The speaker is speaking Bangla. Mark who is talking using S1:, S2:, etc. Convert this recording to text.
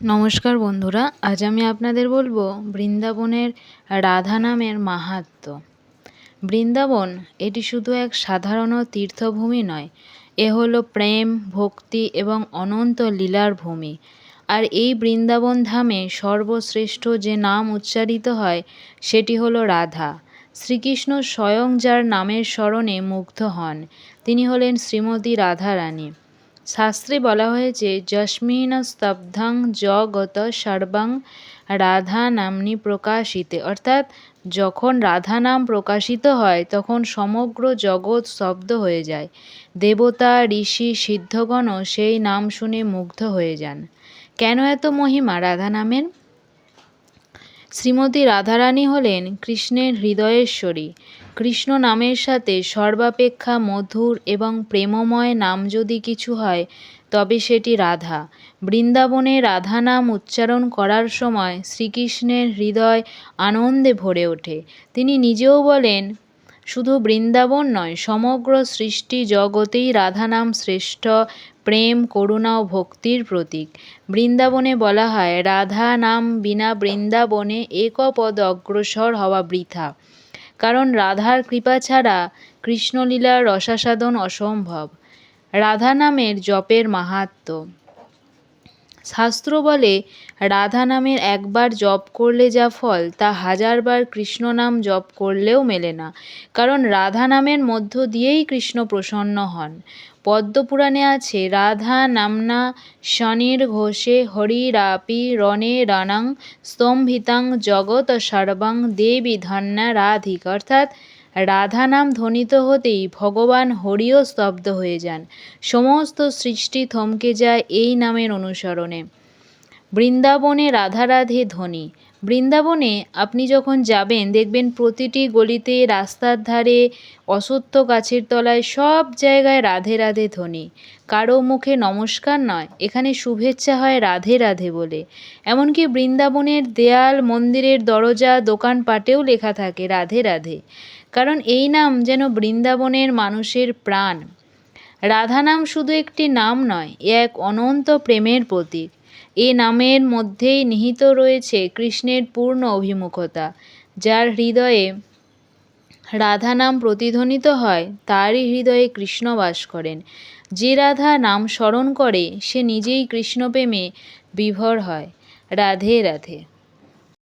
S1: নমস্কার বন্ধুরা, আজ আমি আপনাদের বলব বৃন্দাবনের রাধা নামের মাহাত্ম্য বৃন্দাবন, এটি শুধু এক সাধারণ তীর্থভূমি নয়, এ হলো প্রেম, ভক্তি এবং অনন্ত লীলার ভূমি। আর এই বৃন্দাবন ধামে সর্বশ্রেষ্ঠ যে নাম উচ্চারিত হয়, সেটি হলো রাধা। শ্রীকৃষ্ণ স্বয়ং যার নামের স্মরণে মুগ্ধ হন। তিনি হলেন শ্রীমতী রাধা রানী শাস্ত্রে বলা হয়েছে যস্মিন স্তব্ধং জগত সর্বং রাধা নামনি প্রকাশিতে। অর্থাৎ, যখন রাধা নাম প্রকাশিত হয়, তখন সমগ্র জগৎ স্তব্ধ হয়ে যায়। দেবতা, ঋষি, সিদ্ধগণও সেই নাম শুনে মুগ্ধ হয়ে যান। কেন এত মহিমা রাধা নামের? শ্রীমতী রাধারানী হলেন কৃষ্ণের হৃদয়েশ্বরী কৃষ্ণ নামের সাথে সর্বাপেক্ষা মধুর এবং প্রেমময় নাম যদি কিছু হয়, তবে সেটি রাধা। বৃন্দাবনে রাধা নাম উচ্চারণ করার সময় শ্রীকৃষ্ণের হৃদয় আনন্দে ভরে ওঠে। তিনি নিজেও বলেন, শুধু বৃন্দাবন নয়, সমগ্র সৃষ্টি জগতেই রাধা নাম শ্রেষ্ঠ, প্রেম, করুণা ও ভক্তির প্রতীক। বৃন্দাবনে বলা হয়, রাধা নাম বিনা বৃন্দাবনে একপদ অগ্রসর হওয়া বৃথা। কারণ রাধার কৃপা ছাড়া কৃষ্ণলীলার রসাসাধন অসম্ভব। রাধা নামের জপের মাহাত্ম। শাস্ত্র বলে রাধা নামের একবার জপ করলে যা ফল, তা হাজারবার কৃষ্ণ নাম জপ করলেও মেলে না। কারণ রাধা নামের মধ্য দিয়েই কৃষ্ণ প্রসন্ন হন। পদ্মপুরাণে আছে, রাধা নামনা শনির ঘোষে হরিরাপি রণে রণং স্তম্ভিতাং জগৎ সর্বাং দেবী ধন্যা রাধিক। অর্থাৎ রাধা নাম ধ্বনিত হতেই ভগবান হরিও স্তব্ধ হয়ে যান। সমস্ত সৃষ্টি থমকে যায় এই নামের অনুসরণে। বৃন্দাবনে রাধা রাধে ধ্বনি। বৃন্দাবনে আপনি যখন যাবেন, দেখবেন প্রতিটি গলিতে রাস্তার ধারে, অসত্য গাছের তলায় সব জায়গায় রাধে রাধে ধ্বনি। কারও মুখে নমস্কার নয়, এখানে শুভেচ্ছা হয় রাধে রাধে বলে। এমনকি বৃন্দাবনের দেয়াল, মন্দিরের দরজা, দোকানপাটেও লেখা থাকে রাধে রাধে। কারণ এই নাম যেন বৃন্দাবনের মানুষের প্রাণ। রাধা নাম শুধু একটি নাম নয়, এ এক অনন্ত প্রেমের প্রতীক। এ নামের মধ্যেই নিহিত রয়েছে কৃষ্ণের পূর্ণ অভিমুখতা, যার হৃদয়ে রাধা নাম প্রতিধ্বনিত হয়, তারই হৃদয়ে কৃষ্ণ বাস করেন। যে রাধা নাম স্মরণ করে, সে নিজেই কৃষ্ণপ্রেমে বিভোর হয়। রাধে রাধে।